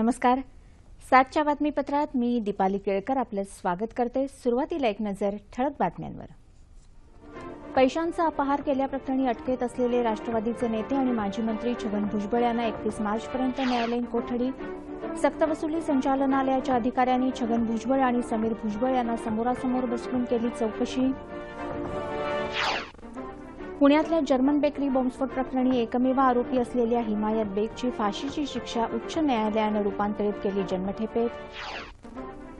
नमस्कार. सातच्या बातमीपत्रात मी दीपाली केळकर आपलं स्वागत करते. सुरुवातीला एक नजर ठळक बातम्यांवर. पैशांचा अपहार केल्याप्रकरणी अटकेत असलेले राष्ट्रवादीचे नेते आणि माजी मंत्री छगन भुजबळ यांना एकतीस मार्चपर्यंत न्यायालयीन कोठडी. सक्तवसुली संचालनालयाच्या अधिकाऱ्यांनी छगन भुजबळ आणि समीर भुजबळ यांना समोरासमोर बसवून केली चौकशी. पुण्यातल्या जर्मन बेकरी बॉम्बस्फोट प्रकरणी एकमेव आरोपी असलेल्या हिमायत बेगची फाशीची शिक्षा उच्च न्यायालयानं रूपांतरित केली जन्मठेपेत.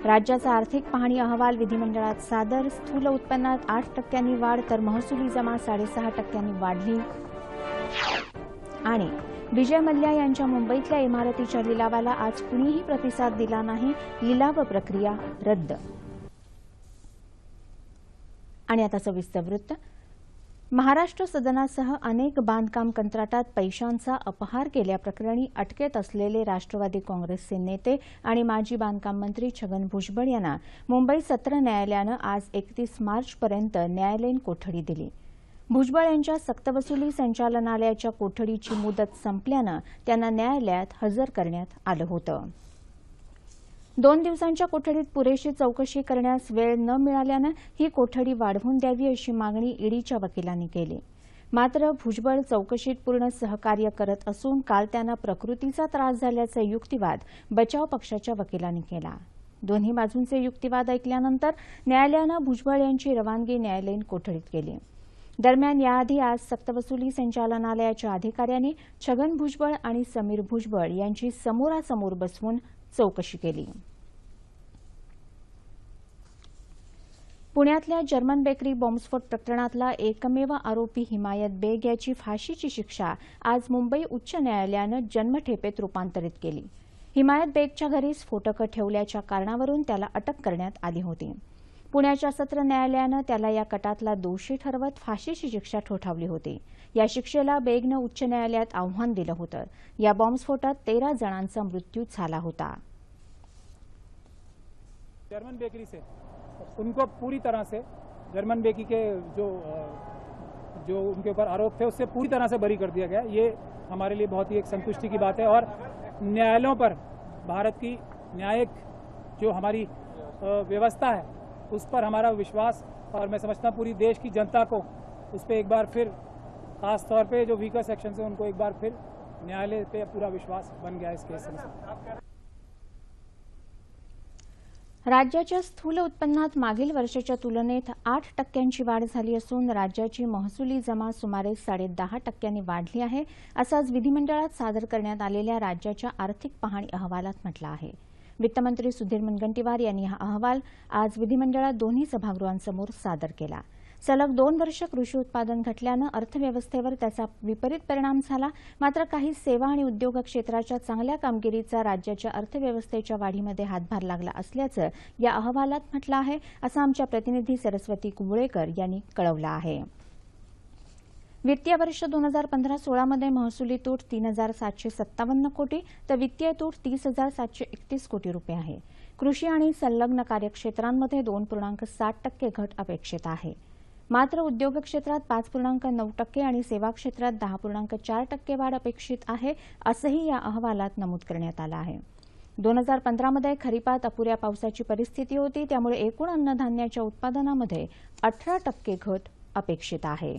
राज्याचा आर्थिक पाहणी अहवाल विधिमंडळात सादर. स्थूल उत्पन्नात आठ टक्क्यांनी वाढ तर महसुली जमा साडेसहा टक्क्यांनी वाढली. आणि विजय मल्ल्या यांच्या मुंबईतल्या इमारतीच्या लिलावाला आज कुणीही प्रतिसाद दिला नाही लिलाव प्रक्रिया रद्द. आणि आता सविस्तर वृत्त. महाराष्ट्र सदनासह अनेक बांधकाम कंत्राटात पैशांचा अपहार केल्याप्रकरणी अटकेत असलेले राष्ट्रवादी काँग्रेसचे नेते आणि माजी बांधकाम मंत्री छगन भुजबळ यांना मुंबई सत्र न्यायालयानं आज एकतीस मार्चपर्यंत न्यायालयीन कोठडी दिली. भुजबळ यांच्या सक्तवसुली संचालनालयाच्या कोठडीची मुदत संपल्यानं त्यांना न्यायालयात हजर करण्यात आलं होतं. दोन दिवसांच्या कोठडीत पुरेशी चौकशी करण्यास वेळ न मिळाल्यानं ही कोठडी वाढवून द्यावी अशी मागणी ईडीच्या वकिलांनी केली. मात्र भुजबळ चौकशीत पूर्ण सहकार्य करत असून काल त्यांना प्रकृतीचा त्रास झाल्याचा युक्तिवाद बचाव पक्षाच्या वकिलांनी केला. दोन्ही बाजूंचे युक्तिवाद ऐकल्यानंतर न्यायालयानं भुजबळ यांची रवानगी न्यायालयीन कोठडीत केली. दरम्यान याआधी आज सक्तवसुली संचालनालयाच्या अधिकाऱ्यांनी छगन भुजबळ आणि समीर भुजबळ यांची समोरासमोर बसवून चौकशी केली. पुण्यातल्या जर्मन बेकरी बॉम्बस्फोट प्रकरणातला एकमेव आरोपी हिमायत बेग याची फाशीची शिक्षा आज मुंबई उच्च न्यायालयानं जन्मठेपेत रूपांतरित केली. हिमायत बेगच्या घरी स्फोटकं ठेवल्याच्या कारणावरून त्याला अटक करण्यात आली होती. पुण्याच्या सत्र न्यायालयानं त्याला या कटातला दोषी ठरवत फाशीची शिक्षा ठोठावली होती. या शिक्षेला बेगनं उच्च न्यायालयात आव्हान दिलं होतं. या बॉम्बस्फोटात तेरा जणांचा मृत्यू झाला होता. जर्मन बेकरी से उनको पूरी तरह से जर्मन बेकी के जो जो उनके ऊपर आरोप थे, उससे पूरी तरह से बरी कर दिया गया। ये हमारे लिए बहुत ही एक संतुष्टि की बात है और न्यायालयों पर भारत की न्यायिक जो हमारी व्यवस्था है, उस पर हमारा विश्वास और मैं समझता हूँ पूरी देश की जनता को उस पर एक बार फिर, खास तौर पे जो वीकर सेक्शन से, उनको एक बार फिर न्यायालय पे पूरा विश्वास बन गया इस केस में। राज्याच्या स्थूल उत्पन्नात मागील वर्षाच्या तुलनेत आठ टक्क्यांची वाढ झाली असून राज्याची महसुली जमा सुमारे साडेदहा टक्क्यांनी वाढली आहे असं आज विधिमंडळात सादर करण्यात आलेल्या राज्याच्या आर्थिक पाहणी अहवालात म्हटलं आहे. वित्तमंत्री सुधीर मुनगंटीवार यांनी हा अहवाल आज विधिमंडळात दोन्ही सभागृहांसमोर सादर केला. सलग दोन वर्ष कृषी उत्पादन घटल्यानं अर्थव्यवस्थेवर त्याचा विपरीत परिणाम झाला. मात्र काही सेवा आणि उद्योग क्षेत्राच्या चांगल्या कामगिरीचा राज्याच्या अर्थव्यवस्थेच्या वाढीमध्ये हातभार लागला असल्याचं या अहवालात म्हटलं आहे असं आमच्या प्रतिनिधी सरस्वती कुंबळेकर यांनी कळवलं आहे. वित्तीय वर्ष दोन हजार पंधरा सोळामध्ये महसुली तूट तीन हजार सातशे सत्तावन्न कोटी तर वित्तीय तूट तीस हजार सातशे एकतीस कोटी रुपये आहे. कृषी आणि संलग्न कार्यक्षेत्रांमध्ये दोन पूर्णांक सात टक्के घट अपेक्षित आहे. मात्र उद्योग क्षेत्रात पाच पूर्णांक नऊ टक्के आणि सेवा क्षेत्रात दहा पूर्णांक चार टक्के वाढ अपेक्षित आहे असंही या अहवालात नमूद करण्यात आलं आहे. दोन हजार पंधरामध्ये खरीपात अपुऱ्या पावसाची परिस्थिती होती त्यामुळे एकूण अन्नधान्याच्या उत्पादनामध्ये अठरा टक्के घट अपेक्षित आहे.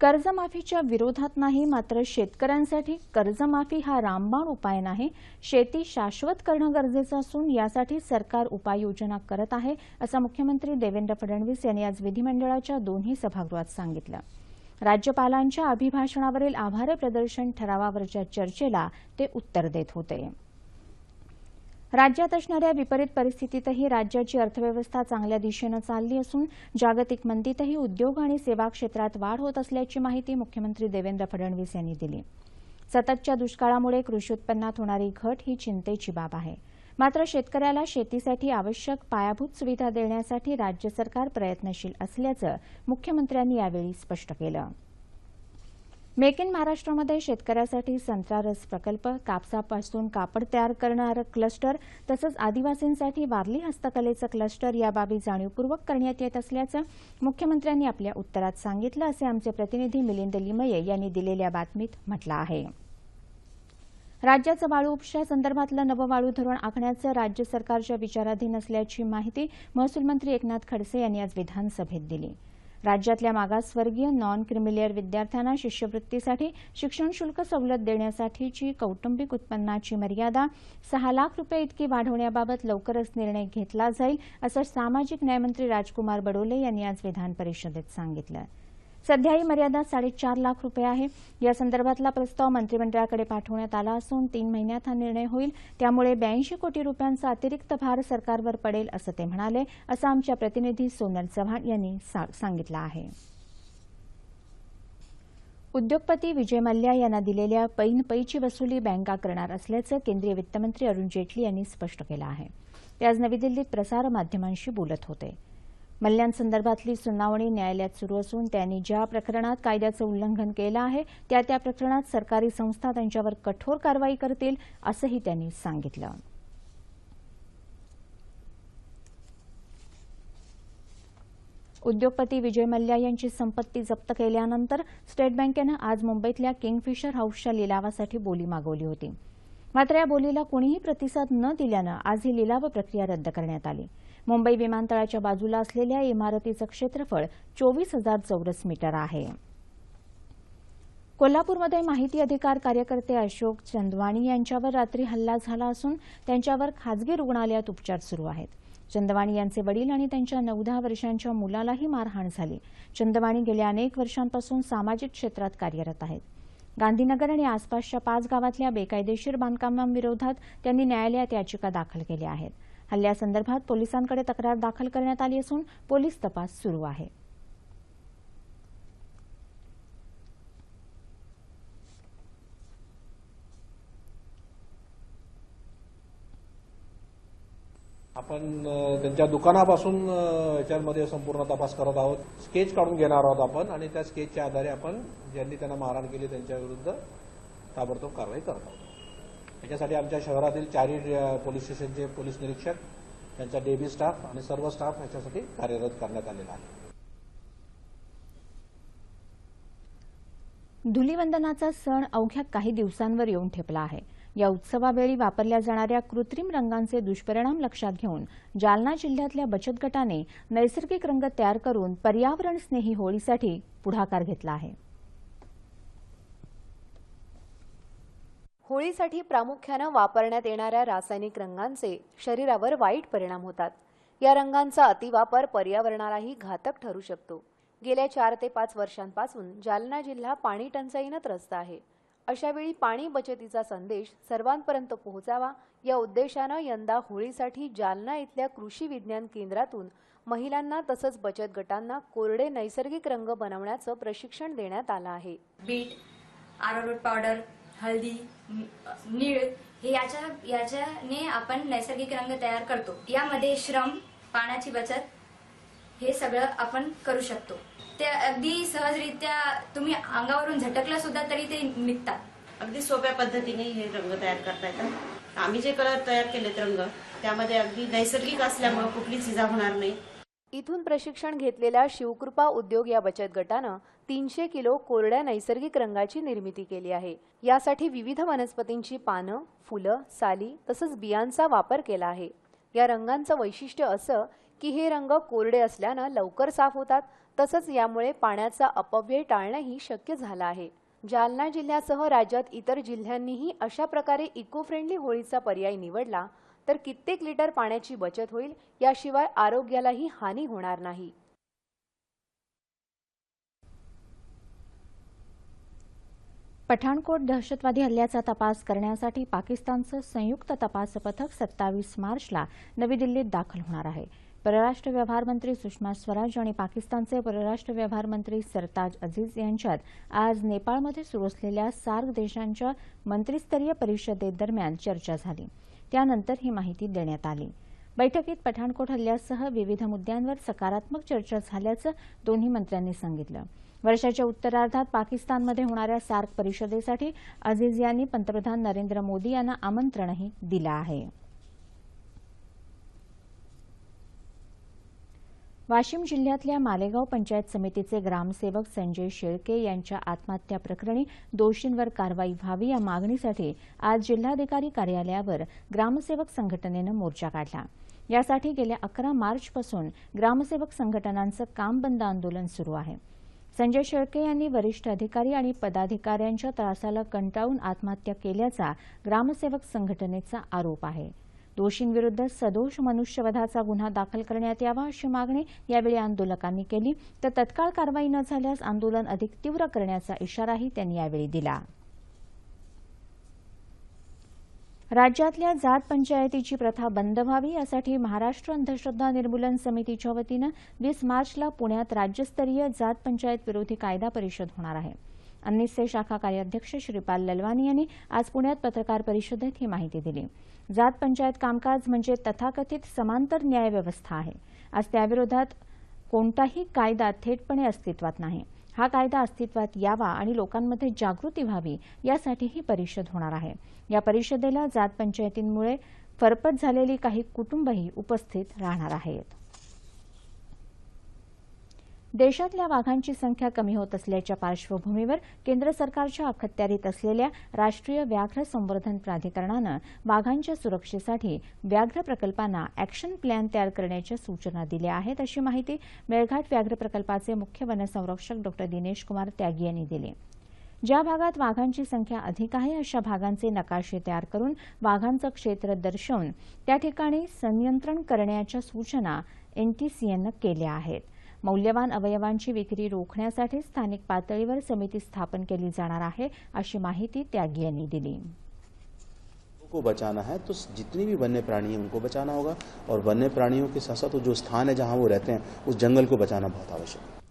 कर्जमाफीच्या विरोधात नाही मात्र शेतकऱ्यांसाठी कर्जमाफी हा रामबाण उपाय नाही. शेती शाश्वत करणं गरजेचं असून यासाठी सरकार उपाययोजना करत आहे असं मुख्यमंत्री देवेंद्र फडणवीस यांनी आज विधिमंडळाच्या दोन्ही सभागृहात सांगितलं. राज्यपालांच्या अभिभाषणावरील आभार प्रदर्शन ठरावावरच्या चर्चेला ते उत्तर देत होते. राज्यात असणाऱ्या विपरीत परिस्थितीतही राज्याची अर्थव्यवस्था चांगल्या दिशेनं चालली असून जागतिक मंदीतही उद्योग आणि सेवा क्षेत्रात वाढ होत असल्याची माहिती मुख्यमंत्री देवेंद्र फडणवीस यांनी दिली. सततच्या दुष्काळामुळे कृषी उत्पन्नात होणारी घट ही चिंतेची बाब आहे. मात्र शेतकऱ्याला शेतीसाठी आवश्यक पायाभूत सुविधा देण्यासाठी राज्य सरकार प्रयत्नशील असल्याचं मुख्यमंत्र्यांनी यावेळी स्पष्ट केलं. मेक इन महाराष्ट्रामध्ये शेतकऱ्यासाठी संत्रा रस प्रकल्प कापसापासून कापड तयार करणारं क्लस्टर तसंच आदिवासींसाठी वारली हस्तकलेचं क्लस्टर या बाबी जाणीवपूर्वक करण्यात येत असल्याचं मुख्यमंत्र्यांनी आपल्या उत्तरात सांगितलं असे आमचे प्रतिनिधी मिलिंद लिमये यांनी दिलेल्या बातमीत म्हटलं आहे. राज्याचं वाळू उपशासंदर्भातलं नवं वाळू धोरण आखण्याचं राज्य सरकारच्या विचाराधीन असल्याची माहिती महसूल मंत्री एकनाथ खडसे यांनी आज विधानसभेत दिली. राज्यातल्या मागासवर्गीय नॉन क्रिमिलियर विद्यार्थ्यांना शिष्यवृत्तीसाठी शिक्षण शुल्क सवलत देण्यासाठीची कौटुंबिक उत्पन्नाची मर्यादा सहा लाख रुपये इतकी वाढवण्याबाबत लवकरच निर्णय घेतला जाईल असं सामाजिक न्यायमंत्री राजकुमार बडोले यांनी आज विधान परिषदेत सांगितलं. सध्या ही मर्यादा साडेचार लाख रुपये आहे. या संदर्भातला प्रस्ताव मंत्रिमंडळाकडे पाठवण्यात आला असून तीन महिन्यात हा निर्णय होईल. त्यामुळे ब्याऐंशी कोटी रुपयांचा अतिरिक्त भार सरकारवर पडेल असं ते म्हणाले असं आमच्या प्रतिनिधी सोनल चव्हाण यांनी सा- सांगितलं आहे. उद्योगपती विजय मल्ल्या यांना दिलेल्या पैन पैची वसुली बँका करणार असल्याचं केंद्रीय वित्तमंत्री अरुण जेटली यांनी स्पष्ट केलं आहे. ते आज नवी दिल्लीत प्रसारमाध्यमांशी बोलत होते. मल्ल्यांसंदर्भातली सुनावणी न्यायालयात सुरू असून त्यांनी ज्या प्रकरणात कायद्याचं उल्लंघन केलं आहे त्या त्या प्रकरणात सरकारी संस्था त्यांच्यावर कठोर कारवाई करतील असंही त्यांनी सांगितलं. उद्योगपती विजय मल्ल्या यांची संपत्ती जप्त केल्यानंतर स्टेट बँकेनं आज मुंबईतल्या किंगफिशर हाऊसच्या लिलावासाठी बोली मागवली होती. मात्र या बोलीला कोणीही प्रतिसाद न दिल्यानं आज ही लिलाव प्रक्रिया रद्द करण्यात आली. मुंबई विमानतळाच्या बाजूला असलेल्या इमारतीचं क्षेत्रफळ चोवीस हजार चौरस मीटर आहे. कोल्हापूरमध्ये माहिती अधिकार कार्यकर्ते अशोक चंदवाणी यांच्यावर रात्री हल्ला झाला असून त्यांच्यावर खाजगी रुग्णालयात उपचार सुरू आहेत. चंदवाणी यांचे वडील आणि त्यांच्या नऊ दहा वर्षांच्या मुलालाही मारहाण झाली. चंदवाणी गेल्या अनेक वर्षांपासून सामाजिक क्षेत्रात कार्यरत आहेत. गांधीनगर आणि आसपासच्या पाच गावातल्या बेकायदेशीर बांधकामांविरोधात त्यांनी न्यायालयात याचिका दाखल केल्या आहेत. हल्ल्यासंदर्भात पोलिसांकडे तक्रार दाखल करण्यात आली असून पोलीस तपास सुरू आहे. आपण त्यांच्या दुकानापासून याच्यामध्ये संपूर्ण तपास करत आहोत. स्केच काढून घेणार आहोत आपण आणि त्या स्केचच्या आधारे आपण ज्यांनी त्यांना मारहाण केली त्यांच्या विरुद्ध ताबडतोब कारवाई करत आहोत. त्याच्यासाठी आमच्या शहरातील चारही पोलीस स्टेशनचे पोलीस निरीक्षक त्यांचा डेबी स्टाफ आणि सर्व स्टाफ याच्यासाठी कार्यरत करण्यात आलेला आहे. धुलीवंदनाचा सण अवघ्या काही दिवसांवर येऊन ठेपला आहे. या उत्सवावेळी वापरल्या जाणाऱ्या कृत्रिम रंगांचे दुष्परिणाम लक्षात घेऊन जालना जिल्ह्यातल्या बचत गटाने नैसर्गिक रंग तयार करून पर्यावरणस्नेही होळीसाठी पुढाकार घेतला आहे. होळीसाठी प्रामुख्यानं वापरण्यात येणाऱ्या रासायनिक रंगांचे शरीरावर वाईट परिणाम होतात. या रंगांचा अतिवापर पर्यावरणालाही घातक ठरू शकतो. गेल्या चार ते पाच वर्षांपासून जालना जिल्हा पाणी टंचाईनं त्रस्त आहे. अशावेळी पाणी बचतीचा संदेश सर्वांपर्यंत पोहोचावा या उद्देशानं यंदा होळीसाठी जालना इथल्या कृषी विज्ञान केंद्रातून महिलांना तसंच बचत गटांना कोरडे नैसर्गिक रंग बनवण्याचं प्रशिक्षण देण्यात आलं आहे. बीट आरोरूट पावडर हळदी निळ हे याच्या याच्याने आपण नैसर्गिक रंग तयार करतो. यामध्ये श्रम पाण्याची बचत हे सगळं आपण करू शकतो. ते अगदी सहजरित्या तुम्ही अंगावरून झटकलं सुद्धा तरी ते निघतात. अगदी सोप्या पद्धतीने हे रंग तयार करता येतात. आम्ही जे कलर तयार केलेत रंग त्यामध्ये अगदी नैसर्गिक असल्यामुळे कुठलीच इजा होणार नाही. इथून प्रशिक्षण घेतलेल्या शिवकृपा उद्योग या बचत गटानं तीनशे किलो कोरड्या नैसर्गिक रंगाची निर्मिती केली आहे. यासाठी विविध वनस्पतींची पानं फुलं साली तसंच बियांचा वापर केला आहे. या रंगांचं वैशिष्ट्य असं की हे रंग कोरडे असल्यानं लवकर साफ होतात तसंच यामुळे पाण्याचा अपव्यय टाळणंही शक्य झालं आहे. जालना जिल्ह्यासह राज्यात इतर जिल्ह्यांनीही अशा प्रकारे इको फ्रेंडली होळीचा पर्याय निवडला तर कित्येक लिटर पाण्याची बचत होईल याशिवाय आरोग्यालाही हानी होणार नाही. पठाणकोट दहशतवादी हल्ल्याचा तपास करण्यासाठी पाकिस्तानचं संयुक्त तपास पथक सत्तावीस मार्चला नवी दिल्लीत दाखल होणार आहे. परराष्ट्र व्यवहार मंत्री सुषमा स्वराज आणि पाकिस्तानचे परराष्ट्र व्यवहार मंत्री सरताज अझीज यांच्यात आज नेपाळमध्ये सुरू असलेल्या सार्क देशांच्या मंत्रीस्तरीय परिषदेदरम्यान चर्चा झाली. त्यानंतर ही माहिती देण्यात आली. बैठकीत पठाणकोट हल्ल्यासह विविध मुद्द्यांवर सकारात्मक चर्चा झाल्याचं दोन्ही मंत्र्यांनी सांगितलं. वर्षाच्या उत्तरार्धात पाकिस्तानमध्ये होणाऱ्या सार्क परिषदेसाठी अझीज यांनी पंतप्रधान नरेंद्र मोदी यांना आमंत्रणही दिलं आहे. वाशिम जिल्ह्यातल्या मालेगाव पंचायत समितीचे ग्रामसेवक संजय शेळके यांच्या आत्महत्या प्रकरणी दोषींवर कारवाई व्हावी या मागणीसाठी आज जिल्हाधिकारी कार्यालयावर ग्रामसेवक संघटनेनं मोर्चा काढला. यासाठी गेल्या अकरा मार्चपासून ग्रामसेवक संघटनांचं काम बंद आंदोलन सुरू आहे. संजय शेळके यांनी वरिष्ठ अधिकारी आणि पदाधिकाऱ्यांच्या त्रासाला कंटाळून आत्महत्या केल्याचा ग्रामसेवक संघटनेचा आरोप आहे. दोषींविरुद्ध सदोष मनुष्यवधाचा गुन्हा दाखल करण्यात यावा अशी मागणी यावेळी आंदोलकांनी केली. तर तत्काळ कारवाई न झाल्यास आंदोलन अधिक तीव्र करण्याचा इशाराही त्यांनी यावेळी दिला. राज्यातल्या जात पंचायतीची प्रथा बंद व्हावी यासाठी महाराष्ट्र अंधश्रद्धा निर्मूलन समितीच्या वतीनं वीस मार्चला पुण्यात राज्यस्तरीय जात पंचायत विरोधी कायदा परिषद होणार आहे. अन्निसचे शाखा कार्याध्यक्ष श्रीपाल ललवानी यांनी आज पुण्यात पत्रकार परिषदेत ही माहिती दिली. जात पंचायत कामकाज म्हणजे तथाकथित समांतर न्याय व्यवस्था आहे. आज त्याविरोधात कोणताही कायदा थेटपणे अस्तित्वात नाही. हा कायदा अस्तित्वात यावा आणि लोकांमध्ये जागृती व्हावी यासाठी ही परिषद होणार आहे. या परिषदेला जात पंचायतींमुळे फरफट झालेली काही कुटुंबही उपस्थित राहणार आहेत. देशातल्या वाघांची संख्या कमी होत असल्याच्या पार्श्वभूमीवर केंद्र सरकारच्या अखत्यारीत असलेल्या राष्ट्रीय व्याघ्र संवर्धन प्राधिकरणानं वाघांच्या सुरक्षेसाठी व्याघ्र प्रकल्पांना अॅक्शन प्लॅन तयार करण्याच्या सूचना दिल्या आहेत अशी माहिती मेळघाट व्याघ्र प्रकल्पाचे मुख्य वनसंरक्षक डॉ दिनेश कुमार त्यागी यांनी दिली. ज्या भागात वाघांची संख्या अधिक आहे अशा भागांचे नकाशे तयार करून वाघांचं क्षेत्र दर्शवून त्या ठिकाणी संनियंत्रण करण्याच्या सूचना एनटीसीएनं केल्या आहेत. मौल्यवान अवयवांची विक्री रोखण्यासाठी स्थानिक पातळीवर समिती स्थापन केली जाणार आहे, अशी माहिती त्यागी यांनी दिली. को बचाना है तो जितनी भी वन्य प्राणी है, उनको बचाना होगा। और वन्य प्राणियों के साथ साथ जो स्थान है जहाँ वो रहते हैं, उस जंगल को बचाना बहुत आवश्यक है।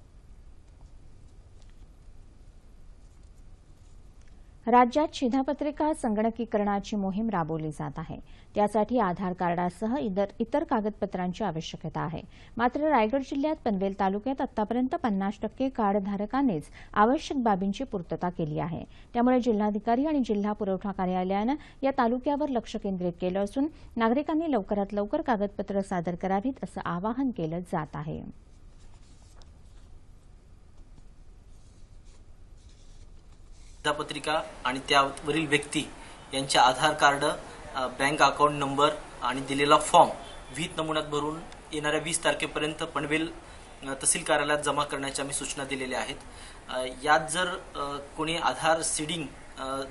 राज्यात शिधापत्रिका संगणकीकरणाची मोहीम राबवली जात आहे. त्यासाठी आधार कार्डासह इतर इतर कागदपत्रांची आवश्यकता आहे. मात्र रायगड जिल्ह्यात पनवेल तालुक्यात आतापर्यंत पन्नास टक्के कार्डधारकांनीच आवश्यक बाबींची पूर्तता केली आहे. त्यामुळे जिल्हाधिकारी आणि जिल्हा पुरवठा कार्यालयानं या तालुक्यावर लक्ष केंद्रित केलं असून नागरिकांनी लवकरात लवकर कागदपत्र सादर करावीत असं आवाहन केलं जात आहे. पत्रिका आणि त्यावरील व्यक्ती यांचे Aadhaar card bank account number आणि दिलेला फॉर्म विहित नमुन्यात भरून येणाऱ्या वीस तारखेपर्यंत पनवेल तहसील कार्यालयात जमा करण्याच्या मी सूचना दिलेल्या आहेत. यात जर कोणी आधार सीडिंग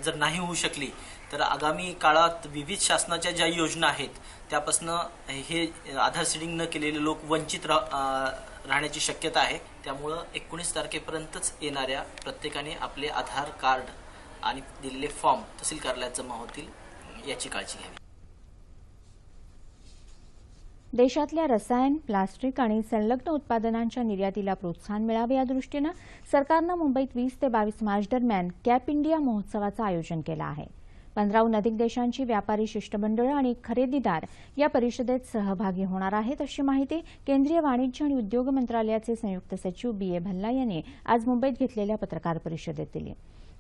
जर नाही होऊ शकली तर आगामी काळात विविध शासनाच्या ज्या योजना आहेत त्यापासून हे आधार सीडिंग न केलेले लोक वंचित रा राहण्याची शक्यता आहे. त्यामुळं एकोणीस तारखेपर्यंतच येणाऱ्या प्रत्येकाने आपले आधार कार्ड आणि दिलेले फॉर्म तहसील कार्यालयात जमा होतील याची काळजी घ्यावी. देशातल्या रसायन प्लास्टिक आणि संलग्न उत्पादनांच्या निर्यातीला प्रोत्साहन मिळावे या दृष्टीनं सरकारनं मुंबईत वीस ते बावीस मार्च दरम्यान कॅप इंडिया महोत्सवाचं आयोजन केलं आहे. पंधराहून अधिक देशांची व्यापारी शिष्टमंडळं आणि खरेदीदार या परिषदेत सहभागी होणार आहेत अशी माहिती केंद्रीय वाणिज्य आणि उद्योग मंत्रालयाचे संयुक्त सचिव बी ए भल्ला यांनी आज मुंबईत घेतलेल्या पत्रकार परिषदेत दिली.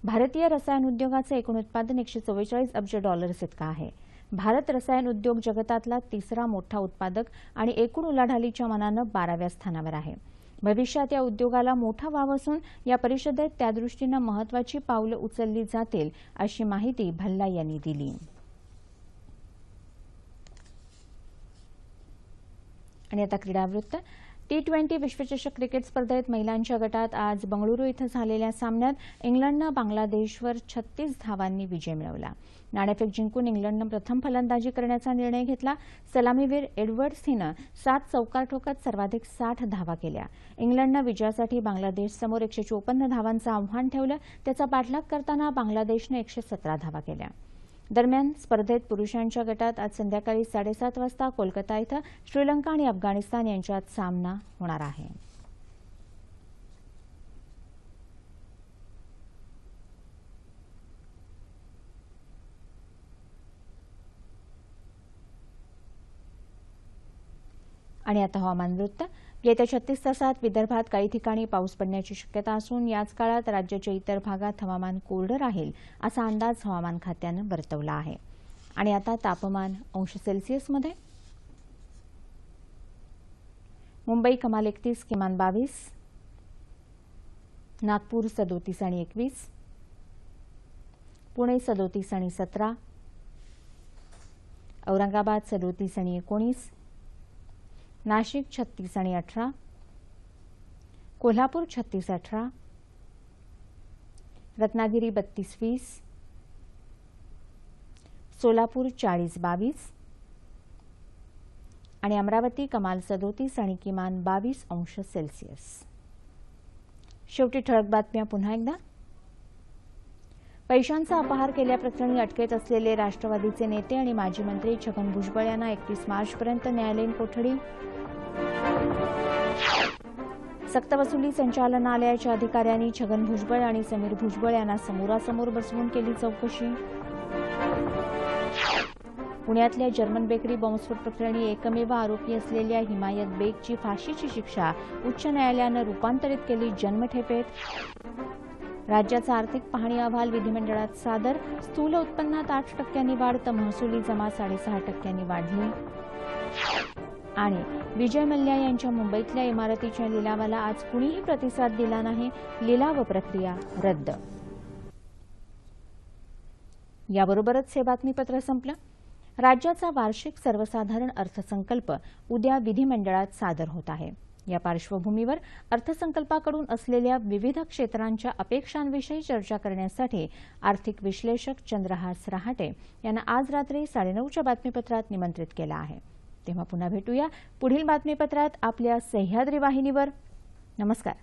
भारतीय रसायन उद्योगाचं एकूण उत्पादन एकशे चव्वेचाळीस अब्ज डॉलर्स इतकं आहे. भारत रसायन उद्योग जगतातला तिसरा मोठा उत्पादक आणि एकूण उलाढालीच्या मानानं बाराव्या स्थानावर आहे. भविष्यात या उद्योगाला मोठा वाव असून या परिषदेत त्यादृष्टीनं महत्वाची पावलं उचलली जातील अशी माहिती भल्ला यांनी दिली. आणि आता क्रीडावृत्त. टी ट्वेंटी विश्वचषक क्रिकेट स्पर्धेत महिलांच्या गटात आज बंगळुरू इथं झालेल्या सामन्यात इंग्लंडनं बांगलादेशवर छत्तीस धावांनी विजय मिळवला. नाणेफेक जिंकून इंग्लंडनं प्रथम फलंदाजी करण्याचा निर्णय घेतला. सलामीवीर एडवर्ड्स हिनं सात चौकार ठोकत सर्वाधिक साठ धावा केल्या. इंग्लंडनं विजयासाठी बांगलादेशसमोर एकशे चोपन्न धावांचं आव्हान ठेवलं. त्याचा पाठलाग करताना बांगलादेशनं एकशे सतरा धावा केल्या. दरम्यान स्पर्धेत पुरुषांच्या गटात आज संध्याकाळी साडेसात वाजता कोलकाता इथं श्रीलंका आणि अफगाणिस्तान यांच्यात सामना होणार आहे. आणि आता हवामान वृत्त. येत्या छत्तीस तासात विदर्भात काही ठिकाणी पाऊस पडण्याची शक्यता असून याच काळात राज्याच्या इतर भागात हवामान कोरडं राहील असा अंदाज हवामान खात्यानं वर्तवला आहे. आणि आता तापमान अंश सेल्सिअसमध्ये मुंबई कमाल एकतीस किमान बावीस. नागपूर सदोतीस आणि एकवीस. पुणे सदोतीस आणि सतरा. औरंगाबाद सदोतीस आणि एकोणीस. नाशिक छत्तीस आणि अठरा. कोल्हापूर छत्तीस अठरा. रत्नागिरी बत्तीस वीस. सोलापूर चाळीस बावीस. आणि अमरावती कमाल सदोतीस आणि किमान बावीस अंश सेल्सिअस. शेवटी ठळक बातम्या पुन्हा एकदा. पैशांचा अपहार केल्याप्रकरणी अटकेत असलेले राष्ट्रवादीचे नेते आणि माजी मंत्री छगन भुजबळ यांना एकतीस मार्चपर्यंत न्यायालयीन कोठडी. सक्तवसुली संचालनालयाच्या अधिकाऱ्यांनी छगन भुजबळ आणि समीर भुजबळ यांना समोरासमोर बसवून केली चौकशी. पुण्यातल्या जर्मन बेकरी बॉम्बस्फोट प्रकरणी एकमेव आरोपी असलेल्या हिमायत बेगची फाशीची शिक्षा उच्च न्यायालयानं रूपांतरित केली जन्मठेपेत. राज्याचा आर्थिक पाहणी अहवाल विधिमंडळात सादर. स्थूल उत्पन्नात आठ टक्क्यांनी वाढ तर महसुली जमा साडेसहा टक्क्यांनी वाढली. आणि विजय मल्ल्या यांच्या मुंबईतल्या इमारतीच्या लिलावाला आज कुणीही प्रतिसाद दिला नाही. लिलाव प्रक्रिया रद्द. याबरोबरच हे बातमीपत्र संपलं. राज्याचा वार्षिक सर्वसाधारण अर्थसंकल्प उद्या विधिमंडळात सादर होत आहे. या पार्श्वभूमीवर अर्थसंकल्पाकडून असलेल्या विविध क्षेत्रांच्या अपेक्षांविषयी चर्चा करण्यासाठी आर्थिक विश्लेषक चंद्रहास रहाटे यांना आज रात्री साडेनऊच्या बातमीपत्रात निमंत्रित केलं आहे. तेव्हा पुन्हा भेटूया पुढील बातमीपत्रात आपल्या सह्याद्री वाहिनीवर. नमस्कार.